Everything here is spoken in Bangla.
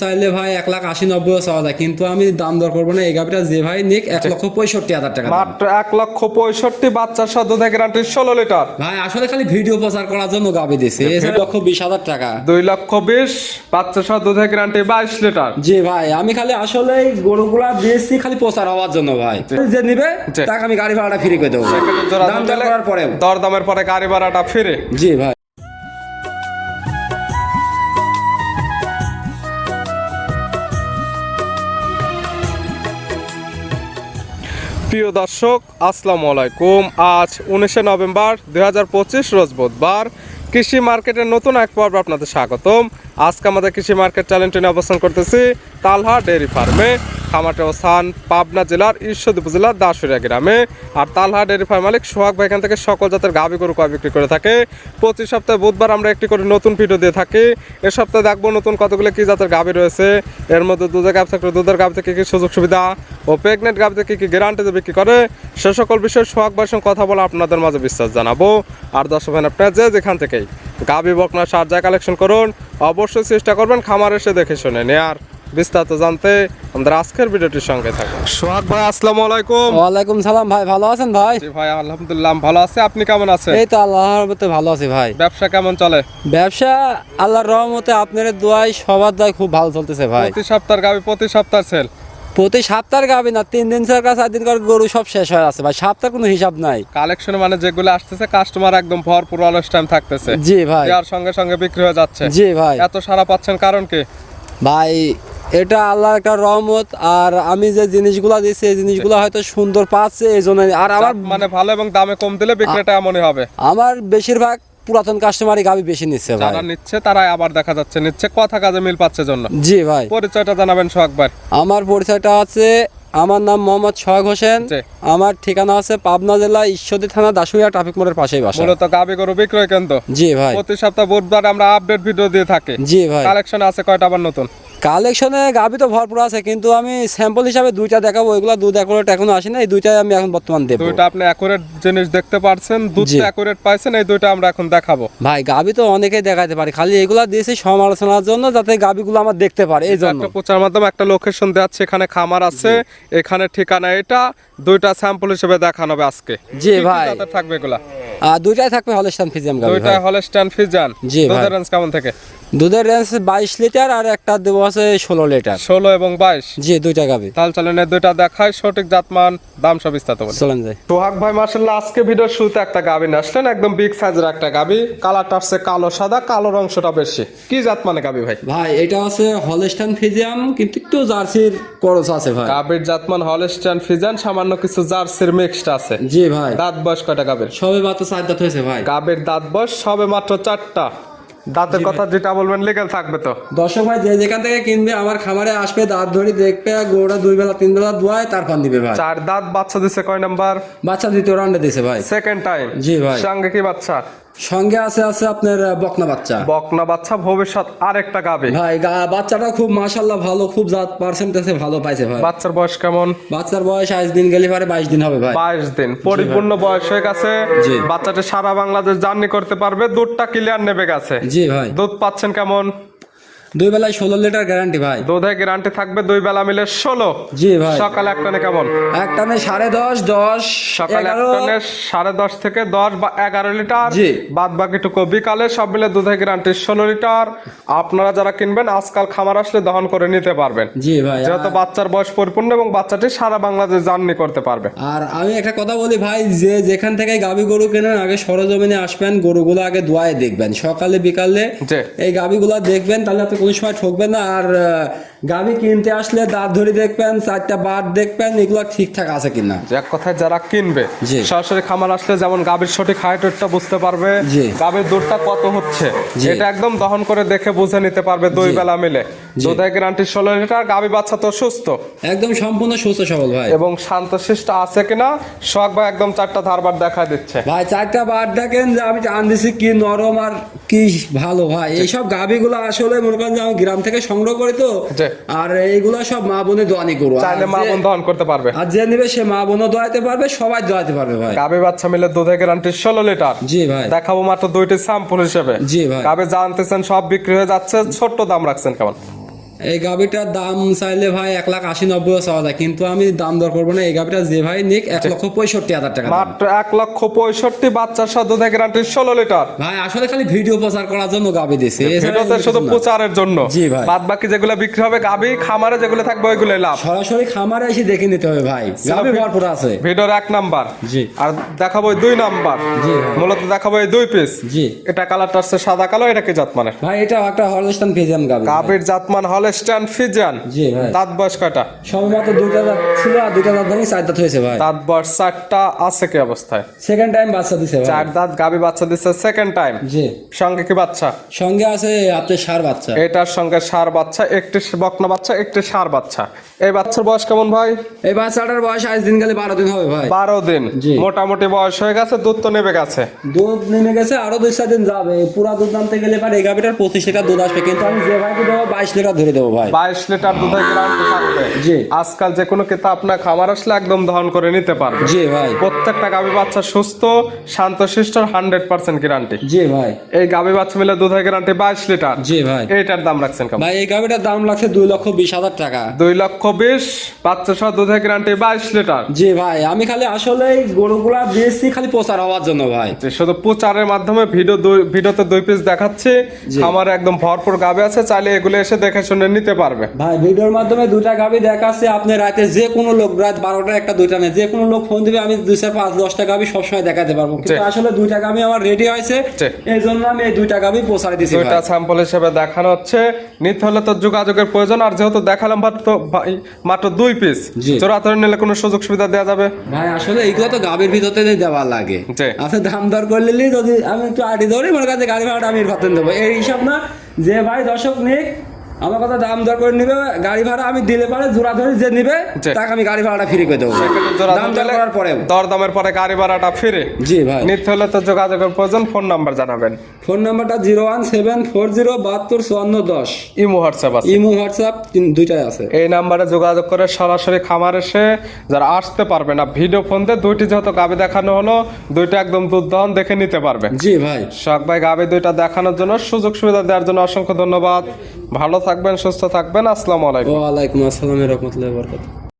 চাইলে ভাই এক লাখ আশি নব্বই চাওয়া যায় কিন্তু আমি দাম দর করব না। এই গাভিটা যে ভাই নিক এক লক্ষ পঁয়ষট্টি হাজার টাকা। মাত্র এক লক্ষ পঁয়ষট্টি বাচ্চার সাথে দুধের গ্যারান্টি ষোলো লিটার ভাই আসলে খালি ভিডিও প্রচার করার জন্য গাভি দিছে। এছাড়া লক্ষ বিশ হাজার টাকা। দুই লক্ষ বিশ বাচ্চার সাথে দুধের গ্যারান্টি বাইশ লিটার জি ভাই আমি খালি আসলে গরুগুলা দিয়েছি খালি প্রচার হওয়ার জন্য ভাই। যে নিবে। তাকে আমি গাড়ি ভাড়াটা ফ্রি করে দেবো। দাম দর করার পরে দরদামের পরে গাড়ি ভাড়াটা ফিরে জি ভাই। প্রিয় দর্শক, আসসালামু আলাইকুম। আজ উনিশে নভেম্বর দু হাজার পঁচিশ রোজ বুধবার কৃষি মার্কেটের নতুন এক পর্ব আপনাদের স্বাগতম। আজকে আমাদের কৃষি মার্কেট নিয়ে অবস্থান করতেছি তালহা ডেয়ারি ফার্মে। খামারটি অবস্থান পাবনা জেলার ঈশ্বরদী উপজেলার দাসুরিয়া গ্রামে। আর তালহা ডেয়ারি ফার্ম মালিক সোহাগ ভাই এখান থেকে সকল জাতের গাভি গরু কয় বিক্রি করে থাকে। প্রতি সপ্তাহে বুধবার আমরা একটি করে নতুন ভিডিও দিয়ে থাকি। এ সপ্তাহে দেখব নতুন কতগুলো কি জাতের গাভি রয়েছে। এর মধ্যে দুধের গাভি থাকলে দুধের গাভি থেকে কি সুযোগ সুবিধা ও প্রেগনেন্ট গাভিতে কি কি গ্যারান্টিতে বিক্রি করে, সে সকল বিষয়ে সোহাগ ভাইয়ের সঙ্গে কথা বলে আপনাদের মাঝে বিশ্বাস জানাব। আর দর্শক ভাই আপনার যে যেখান থেকেই গাভি বকনা সার যা কালেকশন করুন। অবশ্যই চেষ্টা করবেন খামার এসে দেখে শুনে নেয়ার। বিস্তারিত জানতে আমাদের আজকের ভিডিওটির সঙ্গে থাকুন। সোহাগ ভাই আসসালামু আলাইকুম। ওয়ালাইকুম সালাম ভাই ভালো আছেন ভাই? জি ভাই আলহামদুলিল্লাহ ভালো আছে। আপনি কেমন আছেন? এই তো আল্লাহর রহমতে ভালো আছি ভাই। ব্যবসা কেমন চলে? ব্যবসা আল্লাহর রহমতে আপনার দোয়াই সবার দোয়াই খুব ভালো চলতেছে ভাই। প্রতি সপ্তাহের গাভি প্রতি সপ্তাহ সেল প্রতি সপ্তাহের গাবি না তিন দিন সরকার চার দিন করে গরু সব শেষ হয়ে আছে ভাই সপ্তাহের কোনো হিসাব নাই। কালেকশন মানে যেগুলো আসতেছে কাস্টমার একদম ভরপুর অলস টাইম থাকতেছে। জি ভাই। দেওয়ার সঙ্গে সঙ্গে বিক্রি হয়ে যাচ্ছে। জি ভাই। এত সারা পাচ্ছেন কারণ কি? ভাই এটা আল্লাহর একটা রহমত আর আমি যে জিনিসগুলো দিচ্ছি এই জিনিসগুলো হয়তো সুন্দর পাচ্ছে এই জন্য আর আমার মানে ভালো এবং দামে কম দিলে বিক্রিটা এমনই হবে। আমার বেশিরভাগ পুরাতন কাস্টমারই গাবি বেশি নিচ্ছে ভাই। যারা নিচ্ছে তারাই আবার দেখা যাচ্ছে নিচ্ছে কথা কাজে মিল পাচ্ছে জন্য। জি ভাই। পরিচয়টা জানাবেন সোহাগ ভাই। আমার পরিচয়টা আছে আমার নাম মোহাম্মদ সোহাগ হোসেন। আমার ঠিকানা আছে পাবনা জেলা ঈশ্বরদী থানা দাসুরিয়া ট্রাফিক মোড়ের পাশেই বাসা। মূলত গাবি গরু বিক্রয় কেন্দ্র। জি ভাই। প্রতি সপ্তাহ বুধবার আমরা আপডেট ভিডিও দিয়ে থাকি। জি ভাই। কালেকশন আছে কয়টা আবার নতুন? কালেকশনে গাবি তো ভরপুর আছে কিন্তু আমি স্যাম্পল হিসাবে দুইটা দেখাবো ওইগুলো দুধ অ্যাকুরেট এখনও আসে না এই দুইটাই আমি এখন বর্তমান দেবো। দুইটা আপনি অ্যাকুরেট জিনিস দেখতে পারছেন জি। দুধটা অ্যাকুরেট পাইছেন এই দুইটা আমরা এখন দেখাবো। ভাই গাবি তো অনেকেই দেখাতে পারে খালি এগুলা দিয়েছি সমালোচনার জন্য যাতে গাবিগুলো আমার দেখতে পারে এই জন্য। একটা প্রচার মাধ্যমে একটা লোকেশন দেওয়া আছে এখানে খামার আছে এখানে ঠিকানা এটা দুইটা স্যাম্পল হিসেবে দেখানো হবে আজকে। জি ভাই। থাকবে এগুলা? আর দুইটাই থাকবে হলস্টান ফিজিয়াম গাবি দুইটা ভাই। হলস্টাইন ফিজান জি ভাই। কেমন থেকে? দুধের রেঞ্জ বাইশ লিটার আর একটা দেবো আছে ষোলো লিটার ষোলো এবং বাইশ? জি দুইটা গাবি। তাল চালানের দুইটা দেখায় সঠিক জাতমান দাম সব বিস্তারিত বলে। চলেন যাই। সোহাগ ভাই মার্শাল্লাহ আজকে ভিডিওর শুরুতে একটা গাবি আসলেন একদম বিগ সাইজের একটা গাবি। কালারটা আসছে কালো সাদা কালোর অংশটা বেশি। কি জাত মানে গাবি ভাই? ভাই এটা আছে হলস্টান ফিজিয়াম কিন্তু একটু জার্সির করস আছে ভাই। গাবির জাতমান হলস্টাইন ফিজান সামান্য কিছু জার্সির মিক্সড আছে। জি ভাই। দাঁত বয়স কয়টা গাবির? সবে মাত্র চার দাঁত হয়েছে ভাই। গাবের দাঁত বয়স সবে মাত্র চারটা। দাঁতের কথা যেটা বলবেন লিগেল থাকবে তো। দর্শক ভাই যে যেখান থেকে কিনবে আমার খামারে আসবে দাঁত ধরি দেখবে গোড়া দুই বেলা তিন বেলা ধোয়ায় তারপর দিবে ভাই। চার দাঁত বাচ্চা দিছে কয় নাম্বার? বাচ্চা দ্বিতীয় রাউন্ডে দিছে ভাই। সেকেন্ড টাইম জি ভাই। সঙ্গে কি বাচ্চা? সঙ্গে আছে আছে আপনার বকনা বাচ্চা। বকনা বাচ্চা ভবিষ্যৎ আরেকটা গাবে। ভাই বাচ্চাটা খুব মাশাআল্লাহ ভালো খুব জাত পার্সেন্টেজে ভালো পাইছে ভাই। বাচ্চার বয়স কেমন? বাচ্চার বয়স আজ দিন গেলে পারে বাইশ দিন হবে ভাই। বাইশ দিন। পরিপূর্ণ বয়স হয়ে গেছে। জি। বাচ্চাটা সারা বাংলাদেশ জার্নি করতে পারবে। দুধটা ক্লিয়ার নেবে গেছে। জি ভাই। দুধ পাচ্ছেন কেমন? দুই বেলায় ষোলো লিটার গ্যারান্টি ভাই। দুধে গ্যারান্টি থাকবে দুই বেলা মিলে ষোলো। জি ভাই। সকালে একটানে কেমন? একটানে সাড়ে দশ দশ সকালে এগারো। একটানে সাড়ে দশ থেকে দশ বা এগারো লিটার। জি। বাদ বাকিটুকু বিকালে সব মিলে দুধে গ্যারান্টি ষোলো লিটার। আপনারা যারা কিনবেন আজকাল খামার আসলে দহন করে নিতে পারবেন। জি ভাই যেহেতু বাচ্চার বয়স পরিপূর্ণ এবং বাচ্চাটি সারা বাংলাদেশ জার্নি করতে পারবে। আর আমি একটা কথা বলি ভাই যে যেখান থেকে গাবি গরু কেনেন আগে সরজমিনে আসবেন গরুগুলো আগে দোয়ায় দেখবেন। সকালে বিকালে। এই গাবিগুলো দেখবেন তাহলে কোনো সময় ঠকবেন না আর গাবি কিনতে আসলে দাঁত ধরে দেখবেন চারটা বার দেখবেন এগুলো ঠিকঠাক আছে কিনা। যে এক কথায় যারা কিনবে। সরাসরি খামার আসলে যেমন গাভীর সঠিক হাইট ওয়েটটা বুঝতে পারবে। গাভীর দুধটা কত হচ্ছে। এটা একদম দহন করে দেখে বুঝে নিতে পারবে দুই বেলা মিলে। দুধের গ্যারান্টি ষোলো লিটার গাভী বাচ্চা তো সুস্থ। একদম সম্পূর্ণ সুস্থ সবল ভাই। এবং শান্তশিষ্ট আছে কিনা সোহাগ ভাই একদম চারটা ধারবার দেখা দিচ্ছে। ভাই চারটা বার দেখেন যে আমি টান দিছি কি নরম আর কি ভালো ভাই। এইসব গাভিগুলো আসলে মনে করেন যে আমি গ্রাম থেকে সংগ্রহ করি তো আর এইগুলা সব মা বোনে দোয়ানি করব চাইলে মা বোন দোয়ান করতে পারবে। আর যে নিবে সে মা বোনও দোয়াতে পারবে সবাই দোয়াইতে পারবে ভাই। গাবে বাচ্চা মিলে দুধের গ্যারান্টি ষোলো লিটার। জি ভাই। দেখাবো মাত্র দুইটি স্যাম্পল হিসেবে। জি ভাই। গাবে জানতেছেন সব বিক্রি হয়ে যাচ্ছে ছোট্ট দাম রাখছেন কেমন? এই গাভিটার দাম চাইলে ভাই এক লাখ আশি নব্বই চাওয়া যায় কিন্তু আমি দাম দর করব না। এই গাভিটা যে ভাই নিক এক লক্ষ পঁয়ষট্টি হাজার টাকা মাত্র এক লক্ষ পঁয়ষট্টি বাচ্চার সাথে দুধে গ্যারান্টি ষোলো লিটার। ভাই আসলে খালি ভিডিও প্রচার করার জন্য গাভি দিছে। ভিডিওতে শুধু প্রচারের জন্য। জি ভাই। বাদ বাকি যেগুলো বিক্রি হবে গাবি খামারে যেগুলো থাকবে ওইগুলো লাভ। সরাসরি খামারে এসে দেখে নিতে হবে ভাই। গাভি ভরপুর আছে। ভিডিওর এক নাম্বার। জি। আর দেখাবো দুই নাম্বার। জি মূলত দেখাবো এই দুই পিস জি। এটা কালারটা আসছে সাদা কালো এটা কি জাত মানে ভাই এটা একটা হলস্টান ফিজিয়াম গাভি। গাবির জাতমান হলে জি ভাই। দাঁত বয়স কয়টা? সবেমাত্র দুইটা দাঁত ছিল আর দুইটা দাঁত ভাঙি চার দাঁত হয়েছে ভাই। দাঁত বয়স চারটা আছে কি অবস্থায়? সেকেন্ড টাইম বাচ্চা দিছে ভাই। চার দাঁত গাবি বাচ্চা দিচ্ছে সেকেন্ড টাইম জি। সঙ্গে কি বাচ্চা? সঙ্গে আছে আপনার সার বাচ্চা। এটার সঙ্গে সার বাচ্চা একটি বকনা বাচ্চা একটি সার বাচ্চা। এই বাচ্চার বয়স কেমন ভাই? এই বাচ্চাটার বয়স আজ দিন গেলে বারো দিন হবে ভাই। বারো দিন। মোটামুটি বয়স হয়ে গেছে দুধ তো নেবে গেছে। দুধ নেমে গেছে আরও দুই চার দিন যাবে। পুরা দুধ আনতে গেলে পারে এই গাভিটার পঁচিশ লিটার দুধ আসবে। কিন্তু আমি যে ভাইকে দেবো বাইশ লিটার ধরে দেবো ভাই। বাইশ লিটার দুধের গ্যারান্টি থাকবে জি। আজকাল যে কোনো কিতা আপনার খামার আসলে একদম দহন করে নিতে পারবে। জি ভাই। প্রত্যেকটা গাভী বাচ্চা সুস্থ শান্ত শিষ্ট হান্ড্রেড পার্সেন্ট গ্যারান্টি জি ভাই। এই গাভী বাচ্চা মিলে দুধের গ্যারান্টি বাইশ লিটার। জি ভাই। এইটার দাম রাখছেন ভাই এই গাভিটার দাম লাগছে দুই লক্ষ বিশ হাজার টাকা। দুই লক্ষ বিশ বাচ্চা সহ দুধের গ্যারান্টি বাইশ লিটার। জি ভাই আমি খালি আসলে গরুগুলা দিয়েছি খালি প্রচার হওয়ার জন্য ভাই। শুধু প্রচারের মাধ্যমে ভিডিও ভিডিওতে দুই পিস দেখাচ্ছি। আমার একদম ভরপুর গাবে আছে চাইলে এগুলো এসে দেখে শুনে নিতে পারবে। ভাই ভিডিওর মাধ্যমে দুইটা গাভি দেখাচ্ছে। আপনি রাতে যে কোনো লোক রাত বারোটা একটা দুইটা নেই। যে কোনো লোক ফোন দিবে আমি চার পাঁচ দশটা গাভি সবসময় দেখাতে পারব। কিন্তু আসলে দুইটা গাভি আমার রেডি হয়েছে। এই জন্য আমি এই দুইটা পৌঁছাই দিছি ভাই। দুইটা স্যাম্পল হিসেবে দেখানো হচ্ছে। নিতে হলে তো যোগাযোগের প্রয়োজন। আর যেহেতু দেখালাম মাত্র মাত্র দুই পিস জি। নিলে কোনো সুযোগ সুবিধা দেওয়া যাবে? ভাই আসলে এইগুলো তো গাভীর ভিতরে দেওয়া লাগে। আপনি দাম দর করলে যদি আমি একটু আটি ধরি মনে কাছে গাড়ি ভাড়াটা আমি ভাতেন দেবো। এই হিসাব না যে ভাই দর্শক নিক আমার কথা দাম দর করে নিবে গাড়ি ভাড়া আমি দিলে পারে জোড়া ধরে যে নিবে। তাকে আমি গাড়ি ভাড়াটা ফ্রি করে দেবো। দাম দর করার পরে। দর দামের পরে গাড়ি ভাড়াটা ফিরে। জি ভাই। নিতে হলে তো যোগাযোগের প্রয়োজন ফোন নাম্বার জানাবেন। ফোন নাম্বারটা zero one seven four zero বাহাত্তর চুয়ান্ন দশ। ইমো হোয়াটসঅ্যাপ আছে। ইমো হোয়াটসঅ্যাপ তিন- দুইটাই আছে। এই নাম্বারে যোগাযোগ করে সরাসরি খামার এসে যারা আসতে পারবে না ভিডিও ফোন দিয়ে দুইটি যেহেতু গাবি দেখানো হলো দুইটা একদম দুধ দেখে নিতে পারবে। জি ভাই। শখ ভাই গাবি দুইটা দেখানোর জন্য সুযোগ সুবিধা দেওয়ার জন্য অসংখ্য ধন্যবাদ। ভালো থাকবেন সুস্থ থাকবেন। আসসালামু আলাইকুম। ওয়ালাইকুম আসসালাম রহমতুল্লাহ বরকত